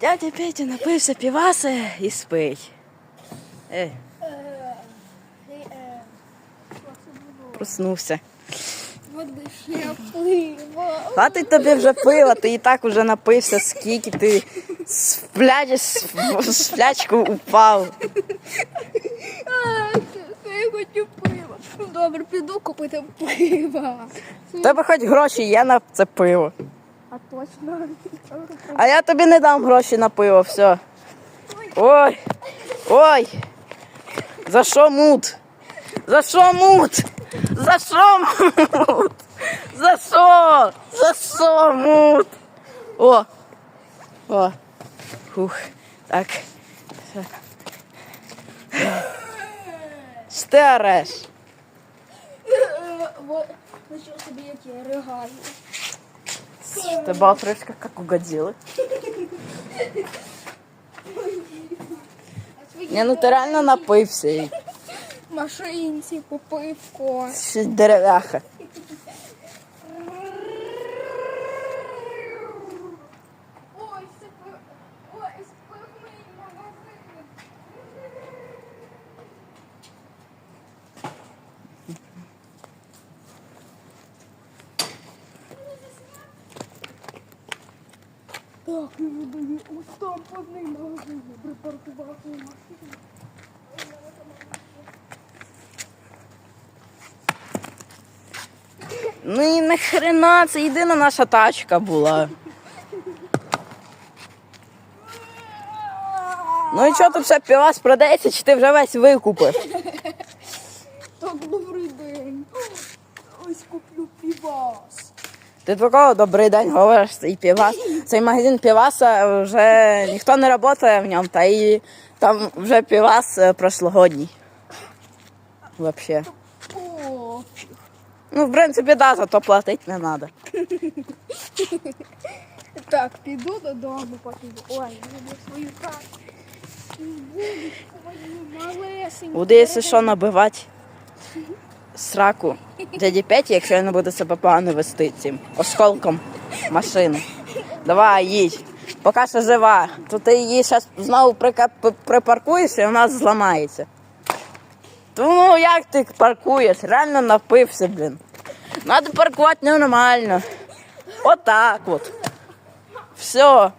Дядя Петя напився піваси і спить. Е, проснувся. Вот би. Хватить тобі вже пива, ти і так уже напився, скільки ти з пляжі, з плячку упав. А, Я хочу пива. Добре, піду купити пива. В тебе хоч гроші є на це пиво. А точно. А я тобі не дам гроші на пиво, все. Ой, ой. За що мут? За що мут? За що мут? За що? За що мут? О. О. Фух. Так. Що ти ореш? Вот, ну собі як я ригаю. Тебе отрижка как угодила. Не, ну ти реально напився. Машинці, попивко. Ще дерев'яха. Так, я даю ось там повний магазин. Припаркував свою машину. Ну і нахрена, це єдина наша тачка була. Ну і що тут все півас продається, чи ти вже весь викупив? Так, добрий день. Ось куплю півас. Ти такого добрий день говориш, цей півас. Цей магазин піваса вже ніхто не працює в ньому, та і там вже півас е, прошлогодній. Вообще. Ну, в принципі, да, зато платити не треба. Так, піду додому, потім. Ой, люблю свою малесенькі. Буде, якщо що, набивати сраку дяді Петі, якщо він не буде себе погано вести цим осколком машини. Давай, їдь. Поки що жива. То ти її зараз знову припаркуєш і вона зламається. То ну як ти паркуєш? Реально напився, блін. Надо паркувати нормально. Отак от. Все.